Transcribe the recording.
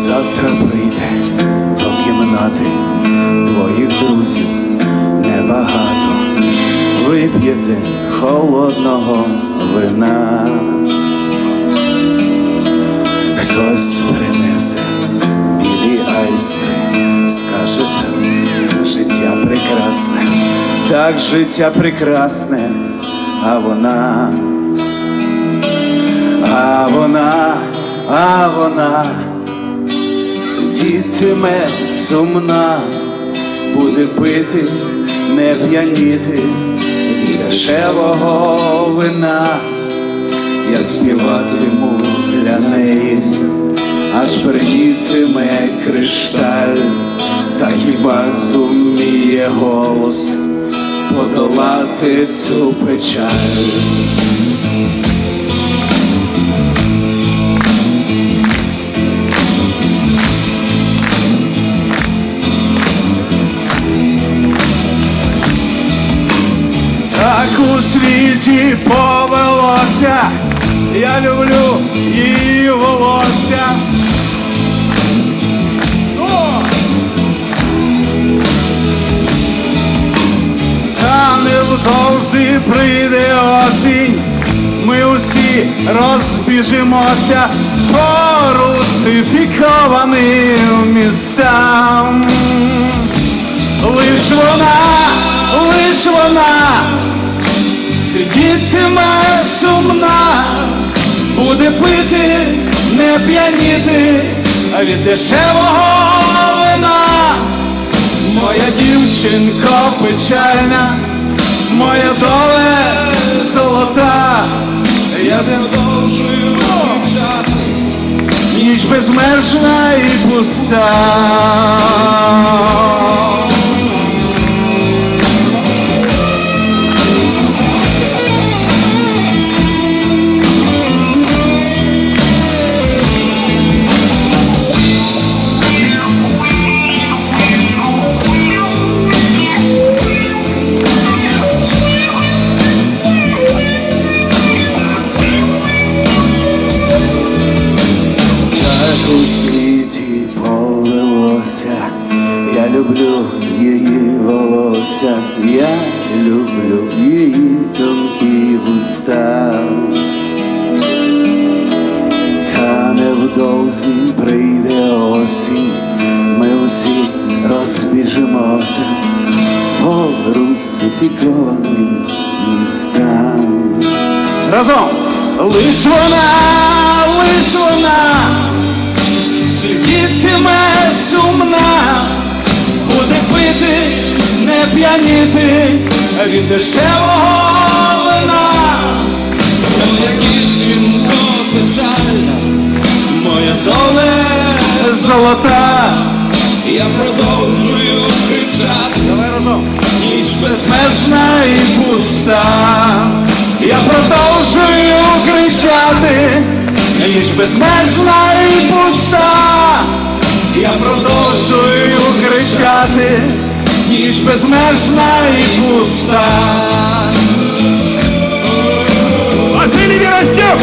завтра прийде до кімнати твоїх друзів небагато. Вип'єте холодного вина. Хтось принесе білі айстри, скажете, життя прекрасне, так життя прекрасне, а вона, а вона, а вона сидітиме сумна, буде пити, не п'яніти дешевого вина. Я співатиму для неї, аж бринітиме кришталь, та хіба зуміє голос подолати цю печаль. Світі повелося, я люблю її волосся. О! Та невдовзі прийде осінь, ми усі розбіжимося по русифікованим містам. Лиш вона, лиш вона сидітиме сумна, буде пити, не п'яніти від дешевого вина. Моя дівчинко печальна, моя доле золота, я не продовжую мовчати, ніч безмежна і пуста. Я люблю її волосся, я люблю її тонкі вуста. Та невдовзі прийде осінь, ми усі розбіжимося по русифікованим містам. Разом! Лиш вона, лиш вона п'яніти від дешевого вина. Моя дівчинко печальна, моя доле золота. Я продовжую кричати. Ніч безмежна і пуста. Я продовжую кричати. Ніч безмежна і пуста. Я продовжую кричати. Ніч безмежна і пуста. Василій Вірастюк!